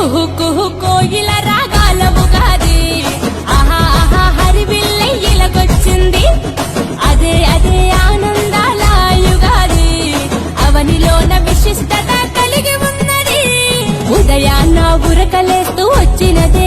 కుహు కుహు కోయిల రాగాల ఉగాది. ఆహా ఆహా హరివిల్లై ఇలకొచ్చింది అదే అదే ఆనందాల యుగాది. అవనిలోన విశిష్టత కలిగి ఉన్నది. ఉదయాన్న ఉరకలేస్తూ వచ్చినది.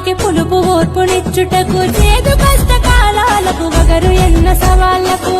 ఆనందానికి పులుపు ఓర్పునిచ్చుటకు చేదు కష్టకాలాలకు వగరు ఎన్న సవాళ్ళకు.